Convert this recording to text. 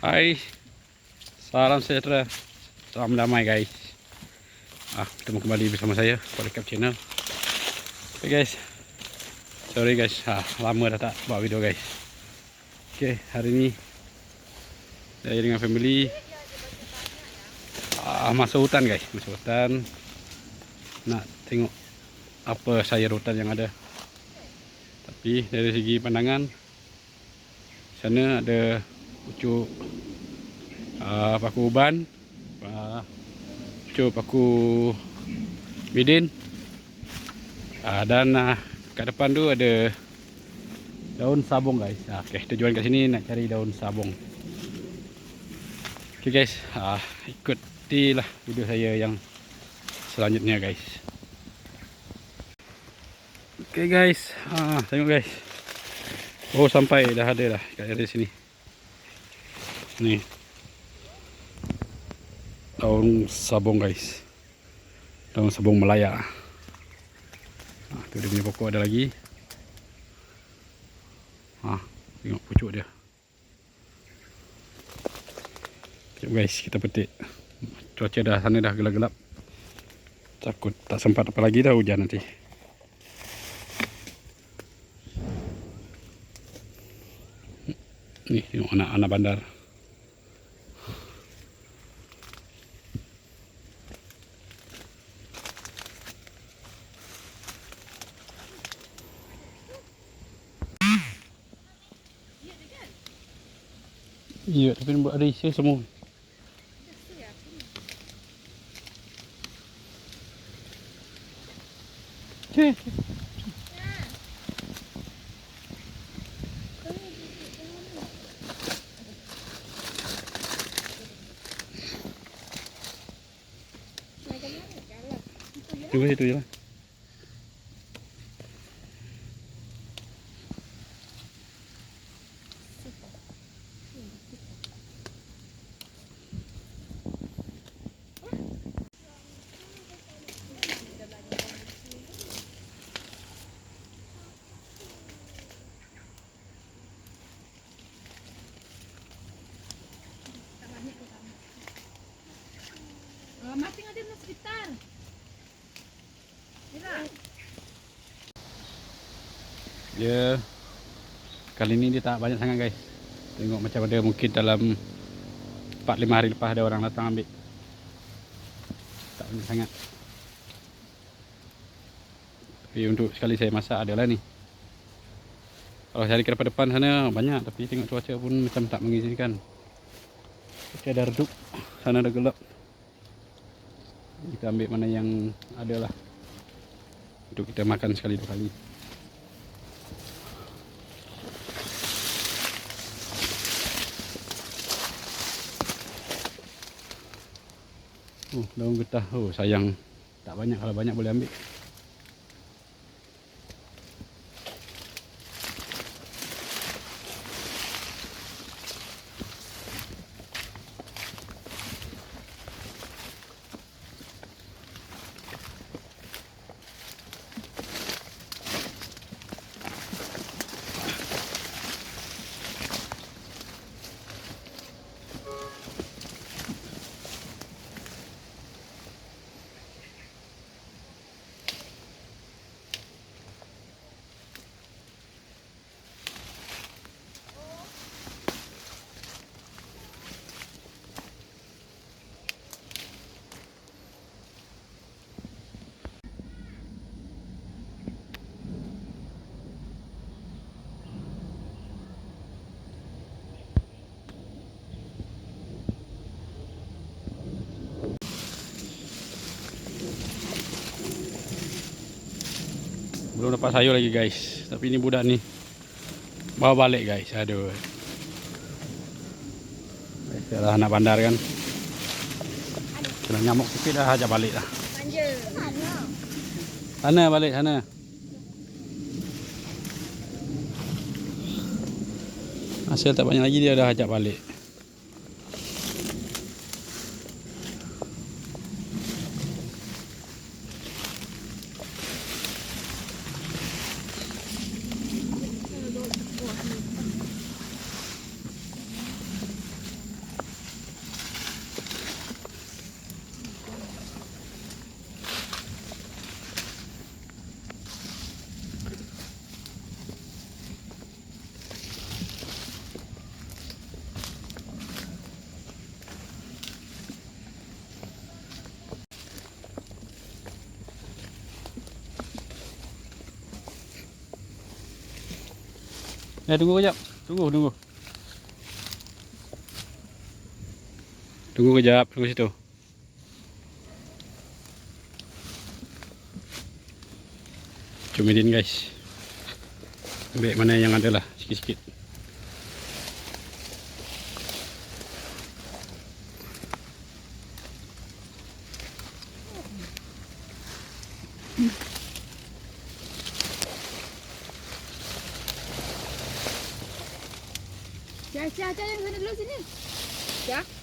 Hai. Salam sejahtera. Salam damai guys. Ah, Ketemu kembali bersama saya Polycap channel. Okay guys. Sorry guys. Ah, Lama dah tak buat video guys. Okay hari ni Saya dengan family ah, Masuk hutan guys. Masuk hutan. Nak tengok Apa sayur hutan yang ada. Tapi dari segi pandangan Sana ada pucuk uh, paku uban. Uh, pucuk paku bidin. Uh, dan uh, kat depan tu ada daun sabung guys. Uh, okay, tujuan kat sini nak cari daun sabung ok guys. Uh, ikutilah video saya yang selanjutnya guys. Ok guys. Uh, tengok guys. Oh sampai dah ada dah kat area sini ni. Daun sabung guys. Daun sabung melaya. Ha, tu dia punya pokok ada lagi. Ha, tengok pucuk dia. Sekejap guys kita petik. Cuaca dah sana dah gelap-gelap. Takut tak sempat apa lagi dah hujan nanti. Ni tengok anak-anak bandar Ya, tapi buat ada isi semua. Cuba situ je lah. Dia kali ni dia tak banyak sangat guys. Tengok macam ada mungkin dalam 4 5 hari lepas ada orang datang ambil. Tak banyak sangat. Tapi untuk sekali saya masak adalah ni. Kalau cari ke depan sana banyak tapi tengok cuaca pun macam tak mengizinkan. Cuaca dah redup, sana dah gelap. Kita ambil mana yang ada lah. Untuk kita makan sekali dua kali. Oh, daun getah. Oh, sayang. Tak banyak. Kalau banyak boleh ambil. Belum dapat sayur lagi guys. Tapi ni budak ni bawa balik guys. Aduh. Biasalah anak bandar kan. Kena nyamuk sikit dah ajak balik. Manja. Sana balik sana. Hasil tak banyak lagi dia dah ajak balik. Eh tunggu kejap. Tunggu, tunggu. Tunggu kejap, tunggu situ. Comedin guys. Ambil mana yang ada lah, sikit-sikit. Cia, cia yang sana dulu sini. Cia.